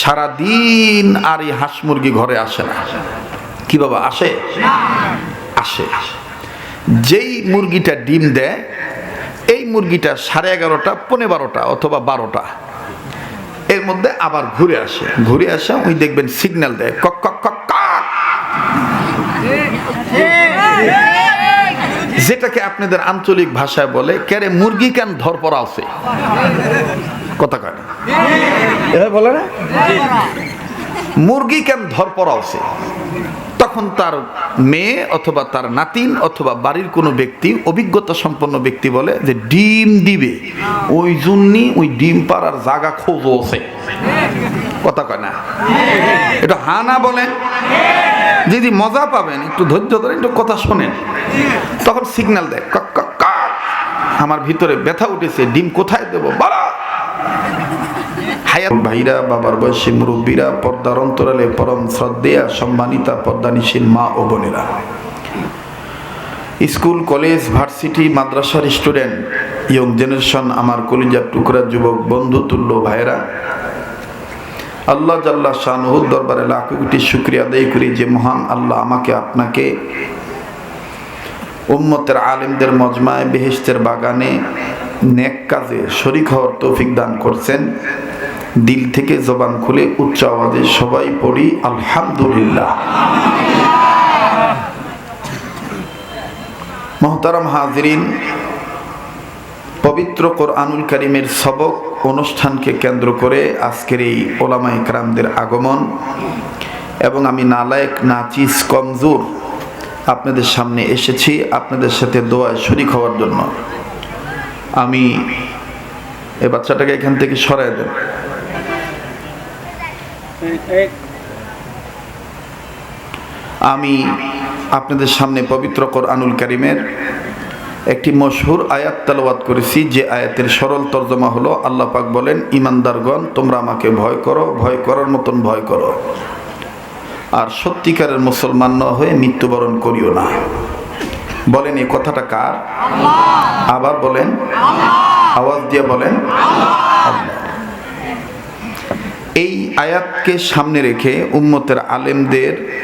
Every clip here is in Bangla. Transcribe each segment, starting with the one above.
সারাদিন আর এই হাঁস মুরগি ঘরে আসে না। কি বাবা, আসে? আসে। যেই মুরগিটা ডিম দেয়, এই মুরগিটা সাড়ে এগারোটা পনেরো বারোটা অথবা বারোটা, এর মধ্যে আবার ঘুরে আসে। ঘুরে আসে, ওই দেখবেন সিগন্যাল দেয়, কক কক কক। যেটাকে আপনাদের আঞ্চলিক ভাষায় বলে, কেরে, মুরগি কেন ধর পড়া আছে কথা কয় না? বলে মুরগি কেন ধর পড়া আছে তখন তার মেয়ে অথবা তার নাতিন অথবা বাড়ির কোনো ব্যক্তি, অভিজ্ঞতা সম্পন্ন ব্যক্তি বলে যে ডিম দিবে। ওই জন্যই ওই ডিম পাড়ার জায়গা খোঁজও আছে কথা কয় না? এটা হা না বলেন যদি মজা পাবেন, একটু ধৈর্য ধরে একটু কথা শোনেন। তখন সিগন্যাল দেয় কক। আমার ভিতরে ব্যথা উঠেছে, ডিম কোথায় দেবো? বাড়া! হায়াত ভাইরা, বাবার বয়সী মুরব্বীরা, পর্দার অন্তরালে পরম শ্রদ্ধেয়া, সম্মানিতা পর্দানিশীল মা ও বোনেরা। স্কুল, কলেজ, ভার্সিটি, মাদ্রাসার স্টুডেন্ট, ইয়ং জেনারেশন, আমার কলিজার টুকরা যুবক, বন্ধু, তুল্য ভাইরা আল্লাহ জাল্লা শাহনুহুর দরবারে লাখ কোটি শুক্রিয়া আদায় করি যে মহান আল্লাহ আমাকে আপনাকে উম্মতের আলেমদের মজমায় বেহেস্তের বাগানে নেক কাজে শরিক হওয়ার তৌফিক দান করছেন। দিল থেকে জবান খুলে উচ্চ আওয়াজে সবাই পড়ি, আলহামদুলিল্লাহ। মহতারাম হাজরিন, পবিত্র কোরআনুল করিমের সবক অনুষ্ঠানকে কেন্দ্র করে আজকের এই ওলামা ইকরামদের আগমন এবং আমি নালায়েক নাচিস কমজোর আপনাদের সামনে এসেছি আপনাদের সাথে দোয়ায় শরিক হওয়ার জন্য। আমি এ বাচ্চাটাকে এখান থেকে সরাই দেন আমি আপনাদের সামনে পবিত্র কোরআনুল করিমের একটি মশহুর আয়াত তালওয়াত করেছি যে আয়াতের সরল তর্জমা হলো আল্লাহ পাক বলেন ইমানদারগণ তোমরা আমাকে ভয় করো ভয় করার মতন ভয় করো। আর সত্যিকারের মুসলমান না হয়ে মৃত্যুবরণ করিও না। বলেন এই কথাটা কার? আবার বলেন আওয়াজ দিয়ে বলেন আয়াতকে সামনে রেখে উম্মতের আলেমদের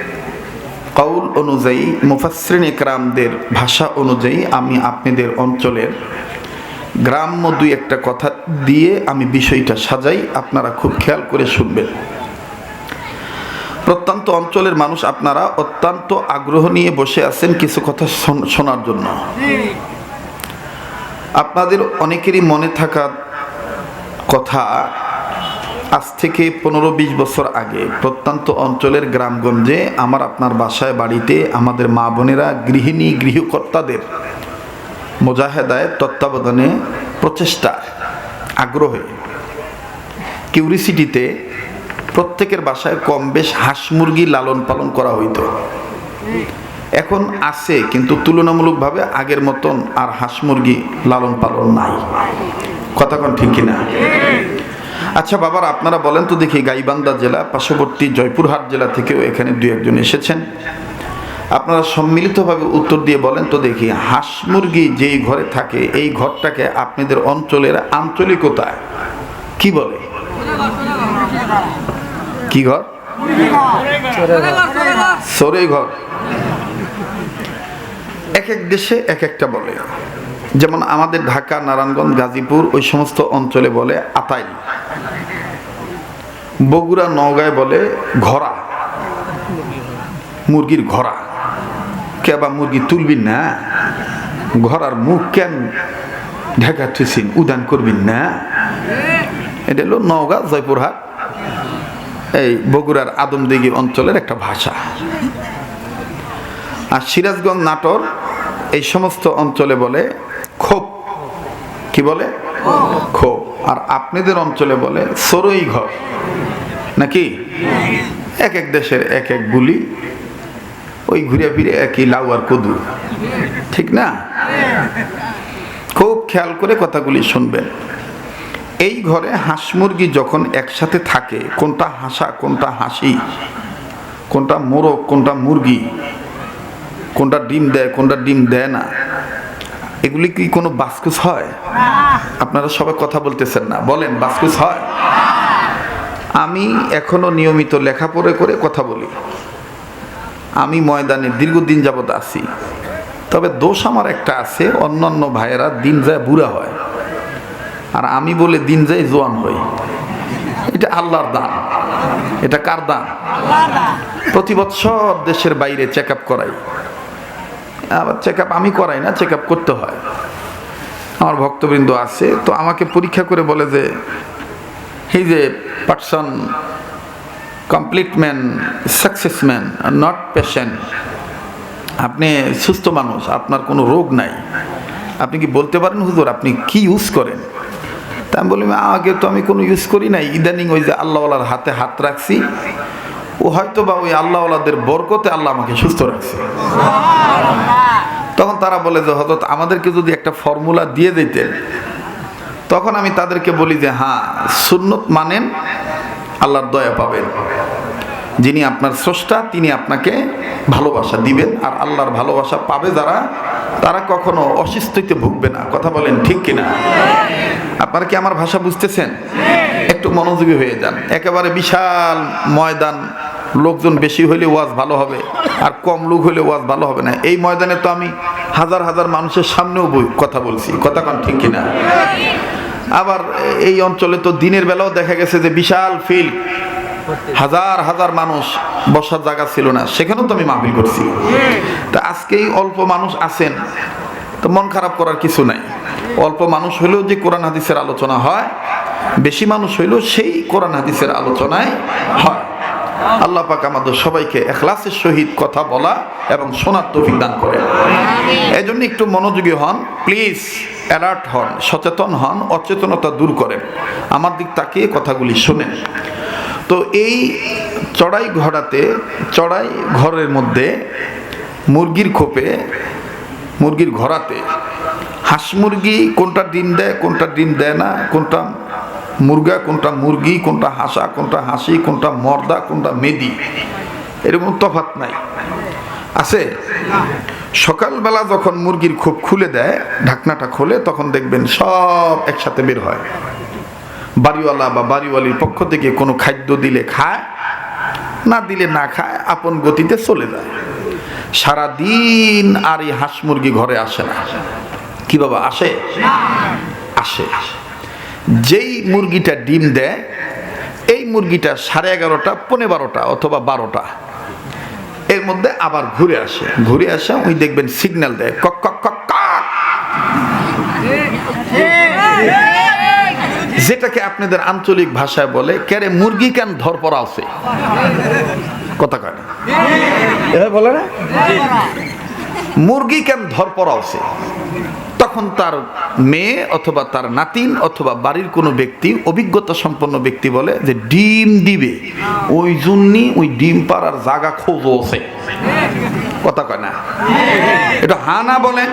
কৌল অনুযায়ী মুফাসরিন একরামদের ভাষা অনুযায়ী আমি আপনাদের অঞ্চলের গ্রাম্য দুই একটা কথা দিয়ে আমি বিষয়টা সাজাই, আপনারা খুব খেয়াল করে শুনবেন। প্রত্যন্ত অঞ্চলের মানুষ আপনারা অত্যন্ত আগ্রহ নিয়ে বসে আছেন কিছু কথা শোন- শোনার জন্য। আপনাদের অনেকেরই মনে থাকা কথা আজ থেকে পনেরো বিশ বছর আগে প্রত্যন্ত অঞ্চলের গ্রামগঞ্জে আমার আপনার বাসায় বাড়িতে আমাদের মা বোনেরা গৃহিণী গৃহকর্তাদের মোজাহেদায় তত্ত্বাবধানে প্রচেষ্টা আগ্রহে। কিউরিসিটিতে প্রত্যেকের বাসায় কম বেশ হাঁস মুরগি লালন পালন করা হইতো। এখন আছে, কিন্তু তুলনামূলকভাবে আগের মতন আর হাঁস মুরগি লালন পালন নাই। কথা কোন ঠিক কিনা? আচ্ছা বাবার, আপনারা বলেন তো দেখি গাইবান্ধা জেলা, পার্শ্ববর্তী জয়পুরহাট জেলা থেকেও এখানে দু একজন এসেছেন। আপনারা সম্মিলিতভাবে উত্তর দিয়ে বলেন তো দেখি, হাঁস মুরগি যেই ঘরে থাকে, এই ঘরটাকে আপনাদের অঞ্চলের আঞ্চলিকতা কি বলে? কি ঘর? সরে ঘর এক এক দেশে এক একটা বলে। যেমন আমাদের ঢাকা, নারায়ণগঞ্জ, গাজীপুর ওই সমস্ত অঞ্চলে বলে আতাইল। বগুড়া, নওগাঁয় বলে ঘোড়া। মুরগির ঘোড়া। কে বা মুরগি তুলবিন না? ঘোড়ার মুখ কেন ঢাকা থুইছিন উদান করবিন না? এটা হলো নওগাঁ, জয়পুরহাট। এই বগুড়ার আদমদিঘি অঞ্চলের একটা ভাষা। আর সিরাজগঞ্জ, নাটোর এই সমস্ত অঞ্চলে বলে ক্ষোভ কি বলে? ক্ষোভ আর আপনাদের অঞ্চলে বলে সরই ঘর। নাকি? এক এক দেশের এক এক গুলি ওই ঘুরে ফিরে একই লাউ আর কদু। ঠিক না? খুব খেয়াল করে কথাগুলি শুনবেন। এই ঘরে হাঁস মুরগি যখন একসাথে থাকে, কোনটা হাসা, কোনটা হাসি, কোনটা মোরগ, কোনটা মুরগি, কোনটা ডিম দেয়, কোনটা ডিম দেয় না এগুলি কি কোনো বাস্কুস হয়? আপনারা সবাই কথা বলতেছেন না। বলেন বাস্কুস হয়? আমি এখনও নিয়মিত লেখাপড়া করে কথা বলি। আমি ময়দানে দীর্ঘদিন যাবৎ আছি। তবে দোষ আমার একটা আছে অন্যান্য ভাইয়েরা দিন যায় বুড়া হয়। আর আমি বলে দিন যায় জোয়ান হই। এটা আল্লাহর দান। এটা কার দান? প্রতি বছর দেশের বাইরে চেক আপ করাই। আবার চেক আমি করাই না চেক করতে হয়। আমার ভক্তবৃন্দ আছে, তো আমাকে পরীক্ষা করে বলে যে হি যে person complete man success man not patient আপনি সুস্থ মানুষ, আপনার কোনো রোগ নাই। আপনি কি বলতে পারেন, হুজুর, আপনি কি ইউজ করেন? তা আমি বলি আগে তো আমি কোনো ইউজ করি নাই। ইদানিং ওই যে আল্লাহওয়ালার হাতে হাত রাখছি ও হয়তো বা ওই আল্লাহওয়ালাদের বরকতে আল্লাহ আমাকে সুস্থ রাখছে। তখন তারা বলে যে হজরত আমাদেরকে যদি একটা ফর্মুলা দিয়ে দিতেন, তখন আমি তাদেরকে বলি যে হ্যাঁ সুন্নত মানেন, আল্লাহর দয়া পাবেন। যিনি আপনার স্রষ্টা, তিনি আপনাকে ভালোবাসা দিবেন, আর আল্লাহর ভালোবাসা পাবে যারা, তারা কখনো অসুস্থতে ভুগবে না। কথা বলেন ঠিক কিনা? আপনারা কি আমার ভাষা বুঝতেছেন? একটু মনোযোগী হয়ে যান। একেবারে বিশাল ময়দান লোকজন বেশি হইলে ওয়াজ ভালো হবে আর কম লোক হইলে ওয়াজ ভালো হবে না। এই ময়দানে তো আমি হাজার হাজার মানুষের সামনেও কথা বলছি। কথা কন ঠিক কিনা? আবার এই অঞ্চলে তো দিনের বেলাও দেখা গেছে যে বিশাল ফিল্ড হাজার হাজার মানুষ বসার জায়গা ছিল না। সেখানেও তো আমি মাহফিল করছি। তা আজকেই অল্প মানুষ আছেন, তো মন খারাপ করার কিছু নাই। অল্প মানুষ হলেও যে কোরআন হাদিসের আলোচনা হয়, বেশি মানুষ হইলেও সেই কোরআন হাদিসের আলোচনায় হয়। আল্লাহ পাক আমাদের সবাইকে এখলাসের সহিত কথা বলা এবং শোনার তৌফিক দান করে এই জন্য একটু মনোযোগী হন প্লিজ অ্যালার্ট হন সচেতন হন অচেতনতা দূর করেন। আমার দিক তাকিয়ে কথাগুলি শোনেন। তো এই চড়াই ঘোড়াতে চড়াই ঘরের মধ্যে মুরগির খোপে মুরগির ঘোড়াতে হাঁস মুরগি কোনটা ডিম দেয় কোনটা ডিম দেয় না কোনটা মুরগা, কোনটা মুরগি, কোনটা হাঁসা, কোনটা হাসি, কোনটা মর্দা, কোনটা মেদি? এরকম তফাত নাই। আছে? সকালবেলা যখন মুরগির খোপ খুলে দেয়, ঢাকনাটা খোলে, তখন দেখবেন সব একসাথে বের হয়। বাড়িওয়ালা বা বাড়িওয়ালির পক্ষ থেকে কোনো খাদ্য দিলে খায়, না দিলে না খায়, আপন গতিতে চলে যায়। সারাদিন আর এই হাঁস মুরগি ঘরে আসে না। কি বাবা, আসে? আসে। যেই মুরগিটা ডিম দেয়, এই মুরগিটা সাড়ে এগারোটা পনেরো বারোটা অথবা বারোটা। এর মধ্যে আবার ঘুরে আসে। ঘুরে আসে, ওই দেখবেন সিগন্যাল দেয়, কক কক কক। যেটাকে আপনাদের আঞ্চলিক ভাষায় বলে, কেরে মুরগি কেন ধরপড়া আছে? কথা কয় বলে না? মুরগি কেন ধরপড়া আছে তখন তার মেয়ে অথবা তার নাতিন অথবা বাড়ির কোনো ব্যক্তি, অভিজ্ঞতা সম্পন্ন ব্যক্তি বলে যে ডিম দিবে। ওই জন্যই ওই ডিম পাড়ার জায়গা খোঁজ আছে কথা কয় না? এটা হানা বলেন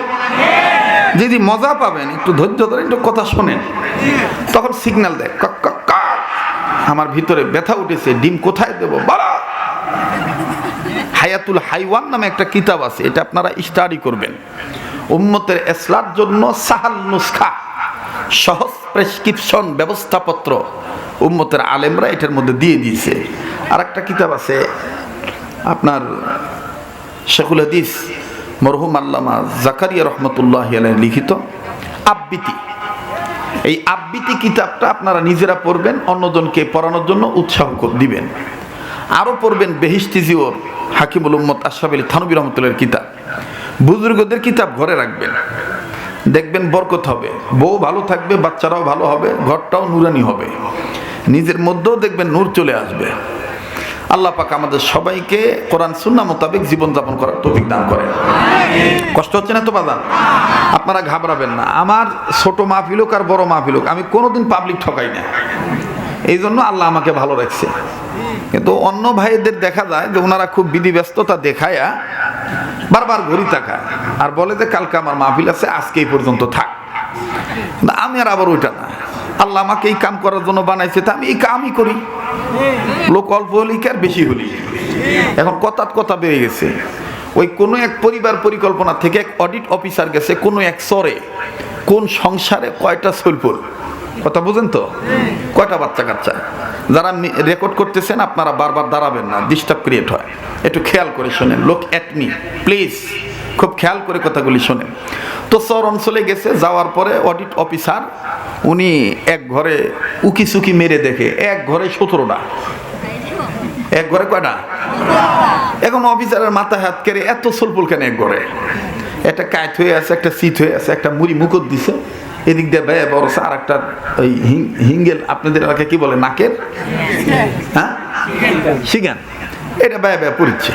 যদি মজা পাবেন, একটু ধৈর্য ধরে একটু কথা শোনেন। তখন সিগন্যাল দেয় কক। আমার ভিতরে ব্যথা উঠেছে, ডিম কোথায় দেবো? বাড়া! হায়াতুল হাইওয়ান নামে একটা কিতাব আছে, এটা আপনারা স্টাডি করবেন। উম্মতের এসলার জন্য সাহাল নুসখা, সহজ প্রেসক্রিপশন ব্যবস্থাপত্র উম্মতের আলেমরা এটার মধ্যে দিয়ে দিয়েছে। আর একটা কিতাব আছে, আপনার শেখুল হাদিস, মরহুম আল্লামা জাকারিয়া রহমতুল্লাহ আলাই লিখিত, আবৃত্তি। এই আবৃত্তি কিতাবটা আপনারা নিজেরা পড়বেন, অন্যজনকে পড়ানোর জন্য উৎসাহ দিবেন। আরও পড়বেন বেহিস্তি জিওর, হাকিমুল উম্মত আশরাফ আলী থানবী রহমতুল্লাহর কিতাব। বুজুর্গদের কিতাব ঘরে রাখবেন। দেখবেন বরকত হবে। বউ ভালো থাকবে, বাচ্চারাও ভালো হবে, ঘরটাও নুরানি হবে। নিজের মধ্যেও দেখবেন নূর চলে আসবে। আল্লাহ পাক আমাদের সবাইকে কোরআন সুন্না মোতাবেক জীবনযাপন করার তৌফিক দান করেন। কষ্ট হচ্ছে না তো বাদান আপনারা ঘাবড়াবেন না। আমার ছোট মাহফিল হোক আর বড় মাহফিল হোক আমি কোনোদিন পাবলিক ঠকাই না। এই জন্য আল্লাহ আমাকে ভালো রাখছে। কিন্তু অন্য ভাইদের দেখা যায় যে ওনারা খুব বিধি ব্যস্ততা দেখায়া বারবার ঘড়ি তাকায় আর বলে যে, কালকে আমার মাহফিল আছে আজকে এই পর্যন্ত থাক। আমি আর আবার ওইটা না। আল্লাহ আমাকে এই কাম করার জন্য বানাইছে, তা আমি এই কামই করি। লোক অল্প হলি কি আর বেশি হলি? এখন কথা কথা বেড়ে গেছে। ওই কোনো এক পরিবার পরিকল্পনা থেকে এক অডিট অফিসার গেছে, কোনো এক সরে কোন সংসারে কয়টা সলপুর কথা বুঝেন তো? কয়টা বাচ্চা কাচ্চা? যারা রেকর্ড করতেছেন, আপনারা বারবার দাঁড়াবেন না ডিস্টার্ব ক্রিয়েট হয়। একটু খেয়াল করে শোনেন, লোক অ্যাটমি প্লিজ খুব খেয়াল করে কথাগুলি শোনেন। তো শহর অঞ্চলে গেছে, যাওয়ার পরে অডিট অফিসার উনি এক ঘরে উকি সুকি মেরে দেখে, এক ঘরে সতেরোটা। এক ঘরে কয়টা? এখন অফিসারের মাথায় হাত কেড়ে এত সলপুল কেন এক ঘরে? একটা কায়ত হয়ে আছে, একটা সিট হয়ে আছে, একটা মুড়ি মুকুট দিছে এদিক দিয়ে ব্যয় বড় আর একটা ওই হিঙ্গেল, আপনাদের এলাকায় কি বলে, নাকের? হ্যাঁ? শিগান। এটা ব্যয় ব্যয় পড়ছে।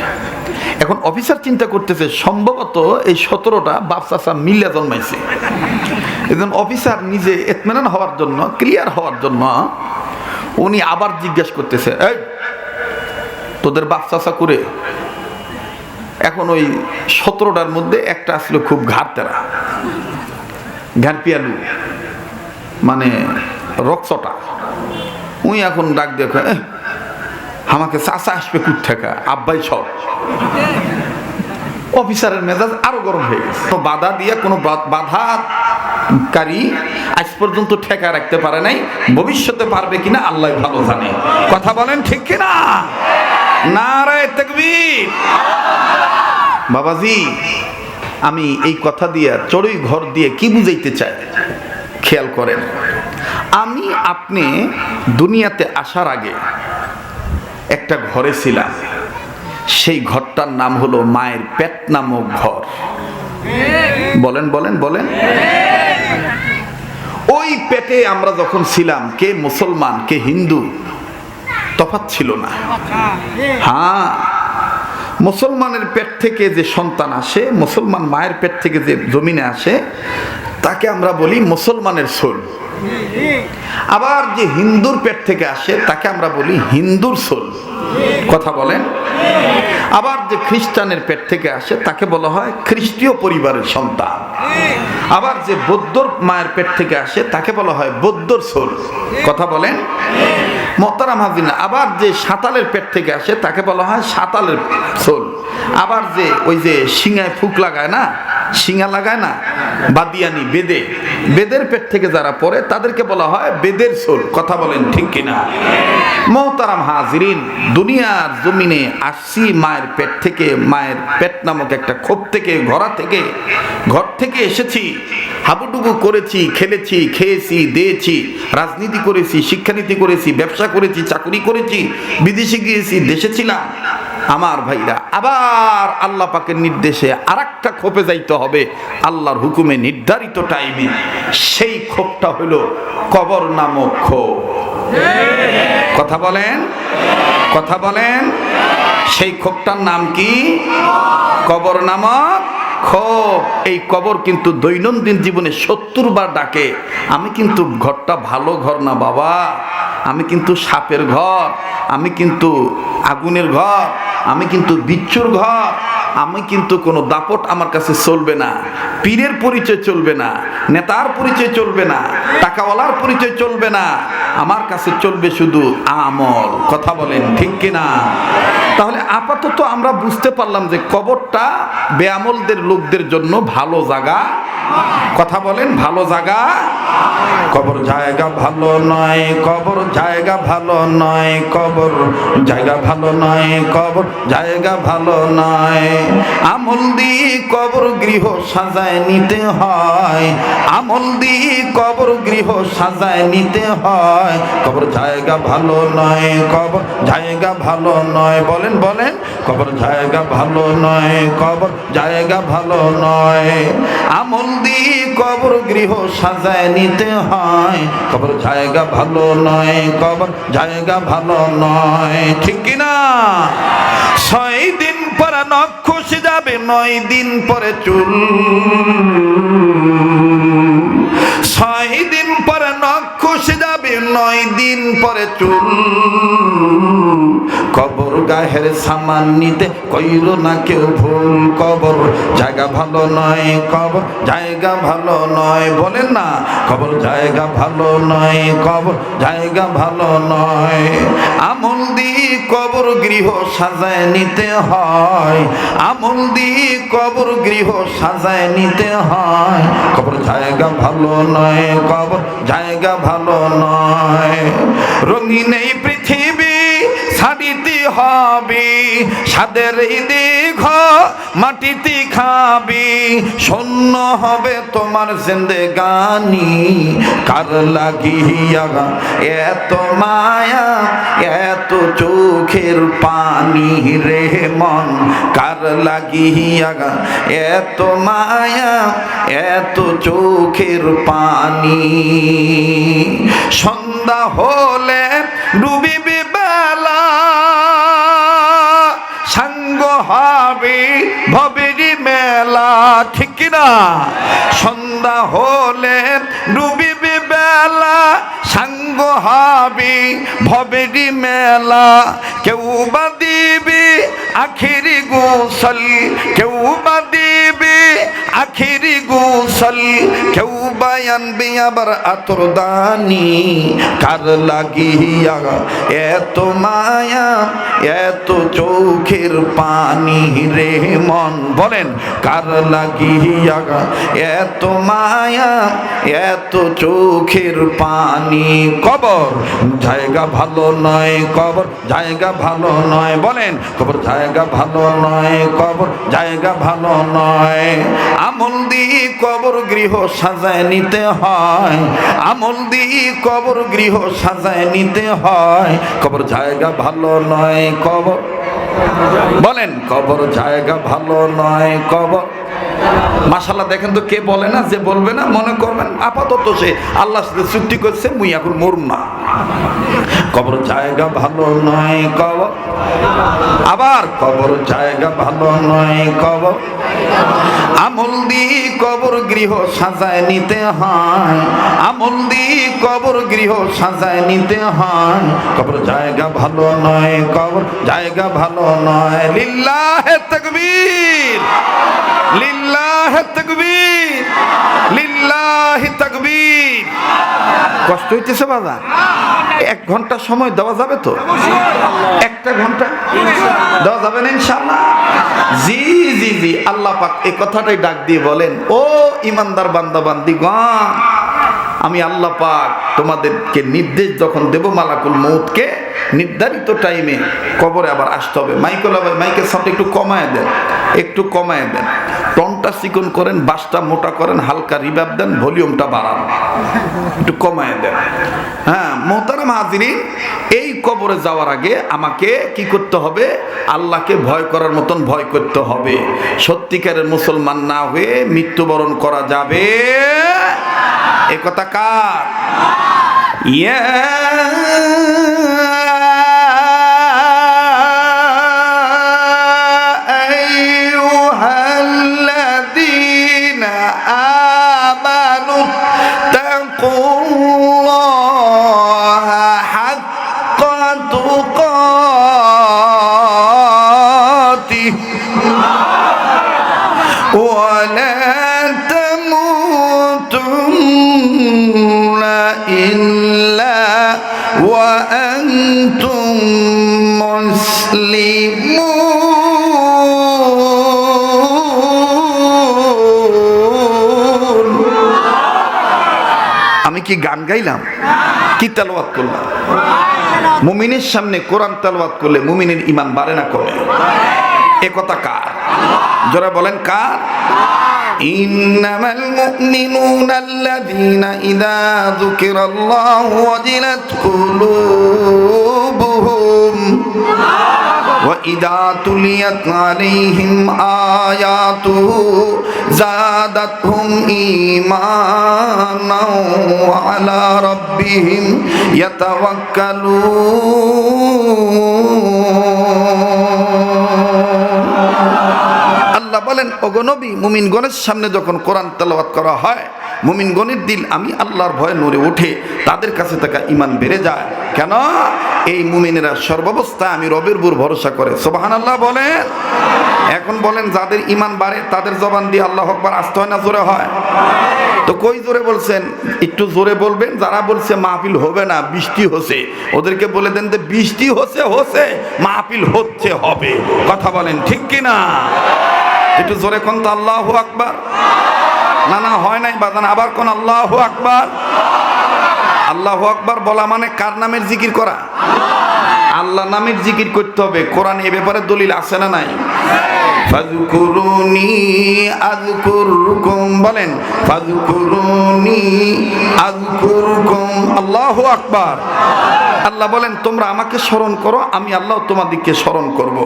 এখন অফিসার চিন্তা করতেছে, সম্ভবত এই সতেরোটা বাপ চাষা মিল্লা জন্মাইছে। একজন অফিসার নিজে এতমেনান হওয়ার জন্য, ক্লিয়ার হওয়ার জন্য উনি আবার জিজ্ঞেস করতেছে, এই, তোদের বাপ চাষা করে? এখন ওই সতেরোটার মধ্যে একটা আসলে খুব ঘাটতেরা ঘাটপিয়ালু মানে রক্সটা উই এখন ডাক দেখে "এহ, আমাকে চাষা আসবে কুট থাকা আব্বাই সব। অফিসারের মেজাজ আরও গরম হয়ে গেছে। তো বাধা দিয়ে কোনো বাধাকারী আজ পর্যন্ত ঠেকা রাখতে পারে নাই। ভবিষ্যতে পারবে কিনা আল্লাহ ভালো জানে। কথা বলেন ঠিক কিনা? নারায় তাকবীর। বাবাজি আমি এই কথা দিয়ে চড়ুই ঘর দিয়ে কি বুঝাইতে চাই খেয়াল করেন, আমি আপনি দুনিয়াতে আসার আগে একটা ঘরে ছিলাম। সেই ঘরটার নাম হলো মায়ের পেট নামক ঘর। বলেন বলেন বলেন। ওই পেটে আমরা যখন ছিলাম, কে মুসলমান, কে হিন্দু, তফাৎ ছিল না। হ্যাঁ মুসলমানের পেট থেকে যে সন্তান আসে, মুসলমান মায়ের পেট থেকে যে জমিনে আসে, তাকে আমরা বলি মুসলমানের সোল আবার যে হিন্দুর পেট থেকে আসে, তাকে আমরা বলি হিন্দুর সোল কথা বলেন? আবার যে খ্রিস্টানের পেট থেকে আসে, তাকে বলা হয় খ্রিস্টীয় পরিবারের সন্তান। আবার যে বৌদ্ধর মায়ের পেট থেকে আসে, তাকে বলা হয় বৌদ্ধর সোল কথা বলেন? মতারাম হাজিনা আবার যে সাঁতালের পেট থেকে আসে, তাকে বলা হয় সাঁতালের সোল আবার যে ওই যে শিঙায় ফুক লাগায় না, শিঙা লাগায় না, বাদিয়ানি, বেদে, বেদের পেট থেকে যারা পড়ে, তাদেরকে বলা হয় বেদের সোল কথা বলেন ঠিক কিনা? মোহতারাম হাজরিন, দুনিয়ার জমিনে আসছি মায়ের পেট থেকে, মায়ের পেট নামক একটা ক্ষোভ থেকে ঘরা থেকে, ঘর থেকে এসেছি। হাবুডুবু করেছি, খেলেছি, খেয়েছি, দিয়েছি, রাজনীতি করেছি, শিক্ষানীতি করেছি, ব্যবসা করেছি, চাকরি করেছি, বিদেশে গিয়েছি, দেশে ছিলাম। আমার ভাইরা, আবার আল্লাহ পাকের নির্দেশে আর একটা ক্ষোপে যাইতে হবে। আল্লাহর হুকুমে নির্ধারিত টাইমে। সেই ক্ষোভটা হলো কবর নামক ক্ষোভ। কথা বলেন? কথা বলেন? সেই ক্ষোভটার নাম কি? কবর নামক ক্ষোভ এই কবর কিন্তু দৈনন্দিন জীবনে সত্তর বার ডাকে। আমি কিন্তু ঘরটা ভালো ঘর না বাবা। আমি কিন্তু সাপের ঘর। আমি কিন্তু আগুনের ঘর। আমি কিন্তু বিচ্ছুর ঘর। আমি কিন্তু কোনো দাপট আমার কাছে চলবে না, পীরের পরিচয় চলবে না, নেতার পরিচয় চলবে না, টাকাওয়ালার পরিচয় চলবে না, আমার কাছে চলবে শুধু আমল। কথা বলেন, ঠিক কিনা? তাহলে আপাতত আমরা বুঝতে পারলাম যে কবরটা বেআমলদের লোকদের জন্য ভালো জায়গা। কথা বলেন, ভালো জায়গা। কবর জায়গা ভালো নয়, কবর জায়গা ভালো নয়, কবর জায়গা ভালো নয়, কবর জায়গা ভালো নয়। আমল দি কবর গৃহ সাজায় নিতে হয়, আমল দি কবর গৃহ সাজায় নিতে হয়। কবর জায়গা ভালো নয়, কবর জায়গা ভালো নয়, বলেন বলেন। কবর জায়গা ভালো নয়, কবর জায়গা ভালো নয়। আমল দি কবর গৃহ সাজায় নিতে হয়, কবর জায়গা ভালো নয়, কবর জায়গা ভালো নয়। ঠিক কিনা ছয় দিন পরে নখ খসে যাবে, নয় দিন পরে চুল। ছয় দিন পরে নখ খসে যাবে নয় দিন পরে চুল কবর গাহের সামান নিতে কইল না কেউ ভুল কবর। জায়গা ভালো নয় কবর, জায়গা ভালো নয়, বলেন না। কবর জায়গা ভালো নয় কবর, জায়গা ভালো নয়। আমল দি কবর গৃহ সাজায় নিতে হয়। আমল দি কবর গৃহ সাজায় নিতে হয়। কবর জায়গা ভালো নয় কবর, জায়গা ভালো নয়। নয়। রঙিন এই পৃথিবী ছাড়িতে হবে। সাদের এই দেঘ মাটিতে খাবি। শূন্য হবে তোমার জিন্দেগানি। কার লাগিয়া এত মায়া, এত চোখের পানি রে মন। কার লাগিয়া এত মায়া, এত চোখের পানি। সন্ধ্যা হলে ডুবিবি বেলা। সাঙ্গ হবে ভবেরি মেলা। ঠিক না সন্ধ্যা হলে ডুবিবি বেলা। সাঙ্গ হবে ভবেরি মেলা। কেউ বা দিবি আখিরি গোসল, কেউ বা দিবি আখিরি গোসল, কেউ বা আনবি আবার আতর দানি, কার লাগিয়া এত মায়া, এত চোখের পানি রে মন। বলেন, কার লাগিয়া এত মায়া, এত চোখের পানি। কবর, জায়গা ভালো নয়, কবর, জায়গা ভালো নয়। বলেন, কবর, জায়গা ভালো নয়, কবর, জায়গা ভালো নয়। আমল দিয়ে কবর গৃহ সাজায় নিতে হয়। আমল দিয়ে কবর গৃহ সাজায় নিতে হয়। কবর জায়গা ভালো নয়, কবর। বলেন, কবর জায়গা ভালো নয়, কবর। মাসাল্লাহ দেখেন তো কে বলে না, যে বলবে না, মনে করবেন, আপাতত সে আল্লাহর সাথে চুক্তি করছে, মুই এখন মরুম না। কবর জায়গা ভালো নয় কবর। আবার কবর জায়গা ভালো নয় কবর। আমল দিয়ে কবর গৃহ সাজায় নিতে হয়। আমল দিয়ে কবর গৃহ সাজায় নিতে হয়। কবর জায়গা ভালো নয় কবর। জায়গা ভালো নয়। লিল্লাহে তাকবীর। লিল্লাহে তাকবীর। লিল্লাহি তাকবীর। কষ্ট হইতেছে এক ঘণ্টা সময় দেওয়া যাবে তো? একটা ঘণ্টা? দেওয়া যাবে না ইনশাআল্লাহ? জি জি জি, আল্লাহ পাক এই কথাটাই ডাক দিয়ে বলেন, ও ইমানদার বান্দি আমি আল্লাহ পাক তোমাদেরকে নির্দেশ যখন দেব মালাকুল মৌতকে নির্ধারিত টাইমে কবরে আবার আসতে হবে। মাইকেল আবার মাইকের সাথে একটু কমায় দেন, একটু কমায় দেন। টনটা চিকন করেন, বাসটা মোটা করেন, হালকা রিভাব দেন, ভলিউমটা বাড়ান। একটু কমায় দেন। হ্যাঁ মোহতারা মাহাজিনী এই কবরে যাওয়ার আগে আমাকে কি করতে হবে? আল্লাহকে ভয় করার মতন ভয় করতে হবে। সত্যিকারের মুসলমান না হয়ে মৃত্যুবরণ করা যাবে। একথা কথা কার? ইয়া ولا تموتن إلا وأنتم مسلمون আমি কি গান গাইলাম কি তেলাওয়াত করলাম মুমিনের সামনে কোরআন তেলাওয়াত করলে মুমিনের ইমান বাড়ে না কমে এ কথা কার যারা বলেন কার إنما المؤمنون الذين إذا ذكر الله وجلت قلوبهم وإذا تليت عليهم آياته زادتهم إيمانا وعلى ربهم يتوكلون আল্লাহ বলেন অগনবী মুমিনগণের সামনে যখন কোরআন তেলাওয়াত করা হয় মুমিনগণের দিল আমি আল্লাহর ভয়ে নড়ে ওঠে তাদের কাছে থাকা ইমান বেড়ে যায়। কেন? এই মুমিনেরা সর্বাবস্থা আমি রবের বুর ভরসা করে। সোবাহান আল্লাহ বলেন। এখন বলেন, যাদের ইমান বাড়ে, তাদের জবান দিয়ে আল্লাহ আকবার আসতে হয় না, জোরে হয়? তো কই জোরে বলছেন? একটু জোরে বলবেন, যারা বলছে মাহফিল হবে না, বৃষ্টি হচ্ছে, ওদেরকে বলে দেন যে, বৃষ্টি হচ্ছে হচ্ছে, মাহফিল হচ্ছে, হবে। কথা বলেন ঠিক কি না একটু জোরে কোন তো আল্লাহ আকবার। না না, হয় নাই বাজান, আবার কোন আল্লাহ আকবার। আল্লাহ আকবার বলা মানে কার নামের জিকির করা? আল্লাহ নামের জিকির করতে হবে। কোরআন এ ব্যাপারে দলিল আছে না নাই? ফাজকুরুনি আযকুরকুম, বলেন ফাজকুরুনি আযকুরকুম, আল্লাহু আকবার। আল্লাহ বলেন তোমরা আমাকে স্মরণ করো আমি আল্লাহ তোমাদেরকে স্মরণ করব।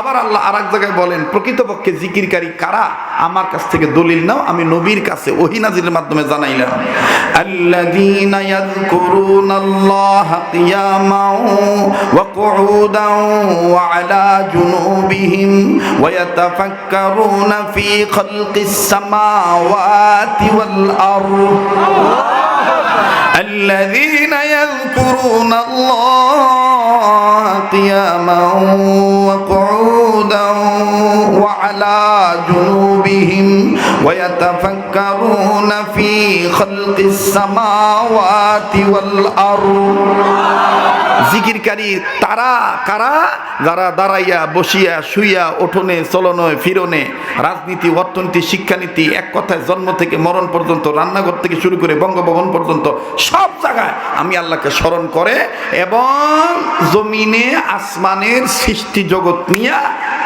আবার আল্লাহ আর এক জায়গায় বলেন প্রকৃতপক্ষে জিকিরকারী কারা আমার কাছ থেকে দলিল নাও আমি নবীর কাছে ওহি নাজিরের মাধ্যমে জানাইলাম আল্লাযীনা ইয়াযকুরুনাল্লাহা কিয়ামান ওয়া কুউদান ওয়া আলা জুনুবিহিম ওয়া ইয়াতাফাক্কারুনা ফি খালকিস সামাওয়াতি ওয়াল আরদ الذين يذكرون الله قياما وقعودا وعلى جنوبهم ويتفكرون في خلق السماوات والأرض জিকিরকারী তারা কারা যারা দাঁড়াইয়া বসিয়া শুইয়া ওঠনে চলনে ফিরনে রাজনীতি অর্থনীতি শিক্ষানীতি এক কথায় জন্ম থেকে মরণ পর্যন্ত রান্নাঘর থেকে শুরু করে বঙ্গভবন পর্যন্ত সব জায়গায় আমি আল্লাহকে স্মরণ করে এবং জমিনে আসমানের সৃষ্টি জগৎ নিয়ে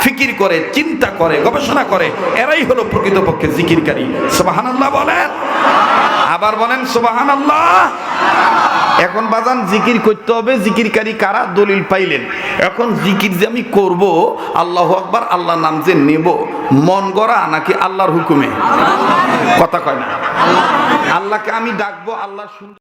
ফিকির করে চিন্তা করে গবেষণা করে এরাই হলো প্রকৃতপক্ষে জিকিরকারী সুবাহানাল্লাহ বলেন। আবার বলেন সুবাহানাল্লাহ। এখন বাজান জিকির করতে হবে, জিকিরকারী কারা? দলিল পাইলেন। এখন জিকির যে আমি করব, আল্লাহ আকবার আল্লাহ নাম যে নেব, মন গড়া নাকি আল্লাহর হুকুমে? কথা কয় না। আল্লাহকে আমি ডাকবো, আল্লাহ সুন্দর